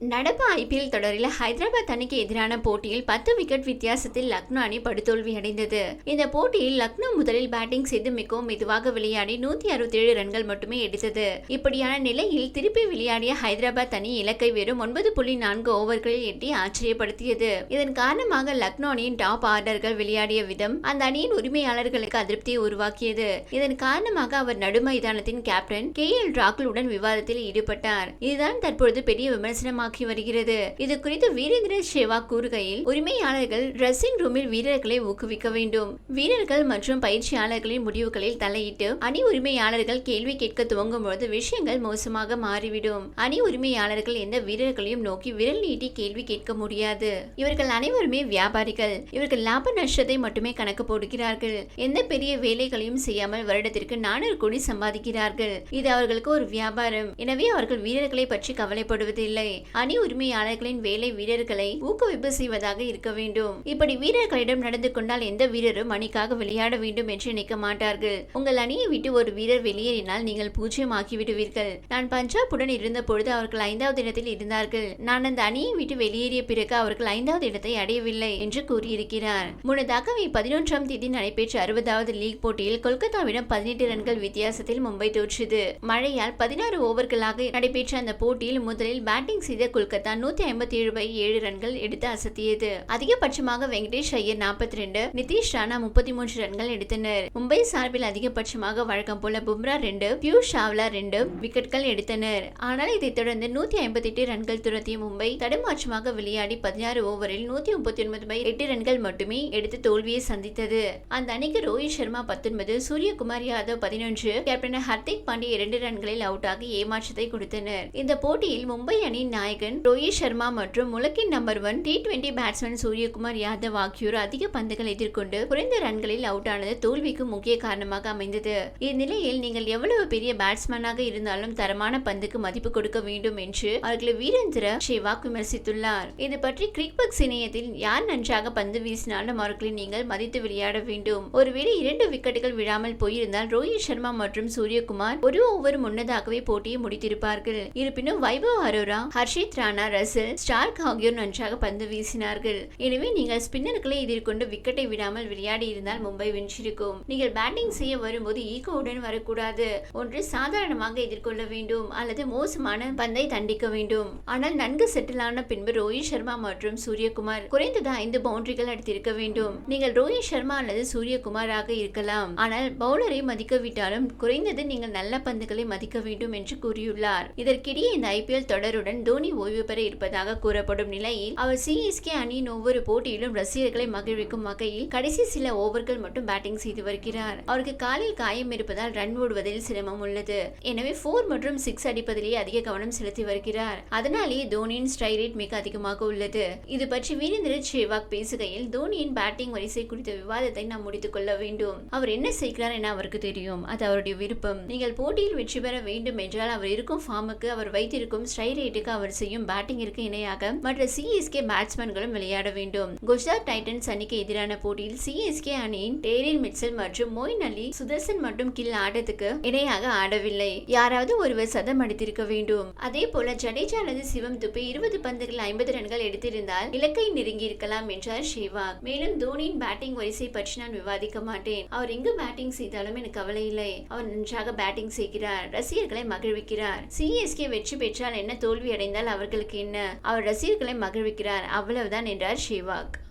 நடப்பு ஐபிஎல் தொடரில் ஹைதராபாத் அணிக்கு எதிரான போட்டியில் பத்து விக்கெட் வித்தியாசத்தில் லக்னோ அணி படுதோல்வி அடைந்தது. இந்த போட்டியில் லக்னோ முதலில் பேட்டிங் செய்து மிகவும் மெதுவாக விளையாடி நூத்தி அறுபத்தேழு ரன்கள் மட்டுமே எடுத்தது. இப்படியான நிலையில் திருப்பி விளையாடிய ஹைதராபாத் அணி இலக்கை வெறும் ஒன்பது புள்ளி நான்கு ஓவர்களில் எட்டி ஆச்சரியப்படுத்தியது. இதன் காரணமாக லக்னோ அணியின் டாப் ஆர்டர்கள் விளையாடிய விதம் அந்த அணியின் உரிமையாளர்களுக்கு அதிருப்தியை உருவாக்கியது. இதன் காரணமாக அவர் நடு மைதானத்தின் கேப்டன் கே எல் ராகுலுடன் விவாதத்தில் ஈடுபட்டார். இதுதான் தற்பொழுது பெரிய விமர்சனமாக ஆக்கி வருகிறது. இது குறித்து வீரேந்திர சேவா கூறுகையில் உரிமையாளர்கள் ட்ரெஸ்ஸிங் ரூமில் வீரர்களை ஊக்குவிக்க வேண்டும். வீரர்கள் மற்றும் பயிற்சியாளர்களின் முடிவுகளில் தலையிட்டு அணி உரிமையாளர்கள் கேள்வி கேட்க துவங்கும் பொழுது விஷயங்கள் மோசமாக மாறிவிடும். அணி உரிமையாளர்கள் எந்த வீரர்களையும் நோக்கி விரல் நீட்டி கேள்வி கேட்க முடியாது. இவர்கள் அனைவருமே வியாபாரிகள். இவர்கள் லாப நஷ்டத்தை மட்டுமே கணக்கு போடுகிறார்கள். எந்த பெரிய வேலைகளையும் செய்யாமல் வருடத்திற்கு நானூறு கோடி சம்பாதிக்கிறார்கள். இது அவர்களுக்கு ஒரு வியாபாரம். எனவே அவர்கள் வீரர்களை பற்றி கவலைப்படுவதில்லை. அணி உரிமையாளர்களின் வேலை வீரர்களை ஊக்குவிப்பு செய்வதாக இருக்க வேண்டும். இப்படி வீரர்களிடம் நடந்து கொண்டால் எந்த வீரரும் அணிக்காக விளையாட வேண்டும் என்று நினைக்க மாட்டார்கள். உங்கள் அணியை விட்டு ஒரு வீரர் வெளியேறினால் நீங்கள் பூஜ்ஜியம் ஆக்கிவிடுவீர்கள் நான் பஞ்சாபுடன் இருந்த பொழுது அவர்கள் ஐந்தாவது இடத்தில் இருந்தார்கள். நான் அந்த அணியை விட்டு வெளியேறிய பிறகு அவர்கள் ஐந்தாவது இடத்தை அடையவில்லை என்று கூறியிருக்கிறார். முன்னதாக மே பதினொன்றாம் தேதி நடைபெற்ற அறுபதாவது லீக் போட்டியில் கொல்கத்தாவிடம் பதினெட்டு ரன்கள் வித்தியாசத்தில் மும்பை தோற்றது. மழையால் பதினாறு ஓவர்களாக நடைபெற்ற அந்த போட்டியில் முதலில் பேட்டிங் செய்த கொல்கத்தா நூத்தி ஐம்பத்தி ஏழு பை ஏழு ரன்கள் எடுத்து அசத்தியது. அதிகபட்சமாக வெங்கடேஷ் ஐயர் நாற்பத்தி ரெண்டு நிதிஷ் ராணா முப்பத்தி மூன்று ரன்கள் எடுத்தனர். மும்பை சார்பில் அதிகபட்சமாக வழக்கம் போல பும்ரா ரெண்டு பியூஷ் சாவ்லா ரெண்டு விக்கெட்கள் எடுத்தனர். ஆனால் இதைத் தொடர்ந்து நூத்தி ஐம்பத்தி எட்டு ரன்கள் துரத்திய மும்பை தடுமாற்றமாக விளையாடி பதினாறு ஓவரில் நூத்தி முப்பத்தி ஒன்பது பை எட்டு ரன்கள் மட்டுமே எடுத்து தோல்வியை சந்தித்தது. அந்த அணிக்கு ரோஹித் சர்மா பத்தொன்பது சூரியகுமார் யாதவ் பதினொன்று கேப்டன் ஹர்திக் பாண்டிய இரண்டு ரன்களில் அவுட் ஆகி ஏமாற்றத்தை கொடுத்தனர். இந்த போட்டியில் மும்பை அணியின் நாயகன் நாயகன் ரோஹித் சர்மா மற்றும் உலகின் number one T twenty batsman Suryakumar Yadav ஆகியோர் அதிக பந்துகள் எதிர்கொண்டு குறைந்த ரன்களில் அவுட் ஆனது தோல்விக்கு முக்கிய காரணமாக அமைந்தது. இந்நிலையில் நீங்கள் எவ்வளவு பெரிய பேட்ஸ்மேனாக இருந்தாலும் தரமான பந்துக்கு மதிப்பு கொடுக்க வேண்டும் என்று அவர்களை வீரேந்திர சேவாக் விமர்சித்துள்ளார். இது பற்றி கிரிக்பக்ஸ் இணையத்தில் யார் நன்றாக பந்து வீசினாலும் அவர்களை நீங்கள் மதித்து விளையாட வேண்டும். ஒருவேளை இரண்டு விக்கெட்டுகள் விழாமல் போயிருந்தால் ரோஹித் சர்மா மற்றும் சூரியகுமார் ஒரு ஓவர் முன்னதாகவே போட்டியை முடித்திருப்பார்கள். இருப்பினும் வைபவ் அரோரா ஹர்ஷி சுமித் ராணா ரசல் ஸ்டார்க் ஆகியோர் நன்றாக பந்து வீசினார்கள். எனவே நீங்கள் ஸ்பின்னர்களை எதிர்கொண்டு விக்கெட்டை விடாமல் விளையாடி இருந்தால் மும்பை வென்றிருக்கும். நீங்கள் பேட்டிங் செய்ய வரும்போது ஈகோவுடன் வரக்கூடாது. ஒன்று சாதாரணமாக எதிர்கொள்ள வேண்டும் அல்லது மோசமான பந்தை தண்டிக்க வேண்டும். ஆனால் நன்கு செட்டிலான பின்பு ரோஹித் சர்மா மற்றும் சூரியகுமார் குறைந்தது ஐந்து பவுண்டரிகள் அடித்திருக்க வேண்டும். நீங்கள் ரோஹித் சர்மா அல்லது சூரியகுமாராக இருக்கலாம். ஆனால் பவுலரை மதிக்கவிட்டாலும் குறைந்தது நீங்கள் நல்ல பந்துகளை மதிக்க வேண்டும் என்று கூறியுள்ளார். இதற்கிடையே இந்த ஐபிஎல் தொடருடன் தோனி ஓய்வு பெற இருப்பதாக கூறப்படும் நிலையில் அவர் சிஎஸ்கே அணியின் ஒவ்வொரு போட்டியிலும் ரசிகர்களை மகிழ்விக்கும் வகையில் கடைசி சில ஓவர்கள் மட்டும் பேட்டிங் செய்து வருகிறார். அவருக்கு காலில் காயம் இருப்பதால் ரன் ஓடுவதில் சிரமம் உள்ளது. எனவே போர் மற்றும் சிக்ஸ் அடிப்பதிலேயே அதிக கவனம் செலுத்தி வருகிறார். அதனாலேயே தோனியின் ஸ்ட்ரை ரேட் மிக அதிகமாக உள்ளது. இது பற்றி வீரேந்திர சேவாக் பேசுகையில் தோனியின் பேட்டிங் வரிசை குறித்த விவாதத்தை நாம் முடித்துக் கொள்ள வேண்டும். அவர் என்ன செய்கிறார் என அவருக்கு தெரியும். அது அவருடைய விருப்பம். நீங்கள் போட்டியில் வெற்றி பெற வேண்டும் என்றால் அவர் இருக்கும் ஃபார்முக்கு அவர் வைத்திருக்கும் ஸ்ட்ரை ரேட்டுக்கு அவர் செய்யும் பேட்டிங்கிற்கு இணையாக. மற்ற சிஎஸ்கே பேட்ஸ்மேன்களும் விளையாட வேண்டும். குஜராத் டைட்டன்ஸ் அணிக்கு எதிரான போட்டியில் சிஎஸ்கே அணியின் டேரின் மிட்சல் மற்றும் மொயின் அலி சுதர்சன் மற்றும் கில் ஆட்டத்துக்கு இணையாக ஆடவில்லை. யாராவது ஒருவர் சதம் அடித்திருக்க வேண்டும். அதே போல ஜடேஜா அல்லது சிவம் துப்பை இருபது பந்துகள் ஐம்பது ரன்கள் எடுத்திருந்தால் இலக்கை நெருங்கி இருக்கலாம் என்றார் ஷேவாக். மேலும் தோனியின் பேட்டிங் வரிசை பற்றி நான் விவாதிக்க மாட்டேன். அவர் எங்கு பேட்டிங் செய்தாலும் எனக்கு கவலை இல்லை. அவர் நன்றாக பேட்டிங் செய்கிறார். ரசிகர்களை மகிழ்விக்கிறார். சிஎஸ்கே வெற்றி பெற்றால் என்ன தோல்வி அடைந்தால் அவர்களுக்கு என்ன? அவர் ரசிகர்களை மகிழ்விக்கிறார். அவ்வளவுதான் என்றார் ஷிவாக்.